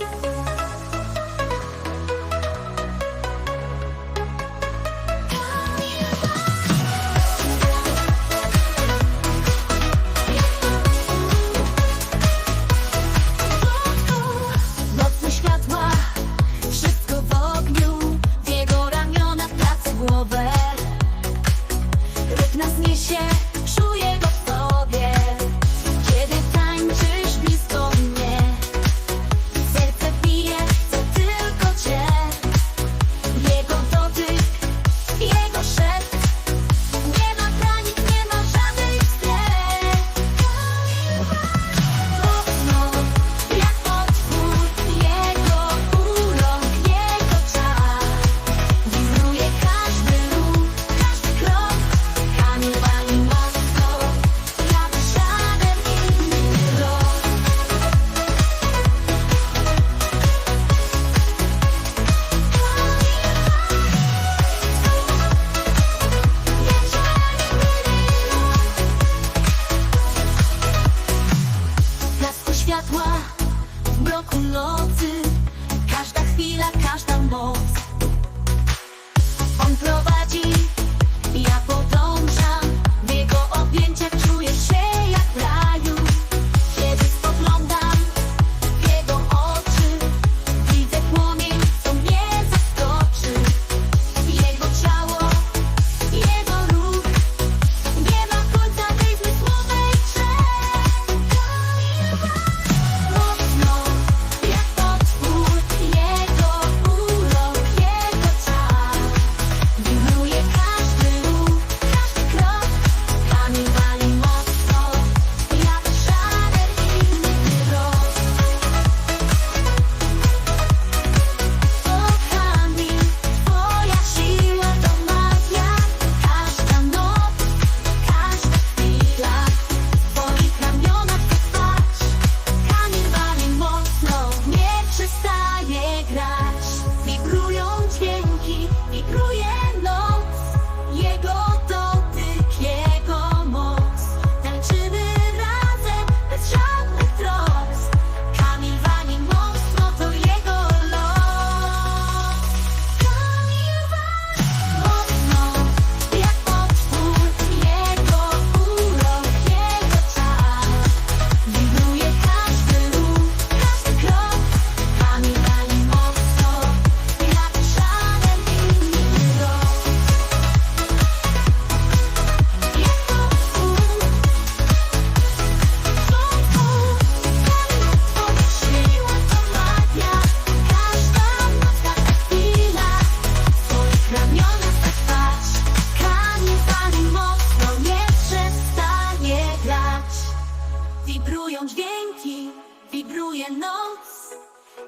Bye. światła w bloku nocy. Każda chwila, każda moc. Brzmią dźwięki, wibruje noc,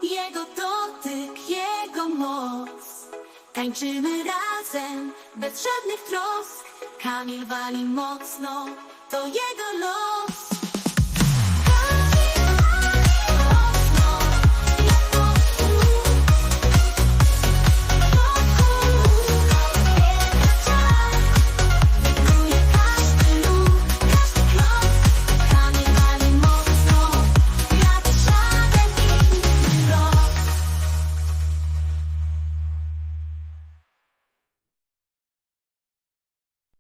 jego dotyk, jego moc. Tańczymy razem, bez żadnych trosk, Kamil wali mocno, to jego los.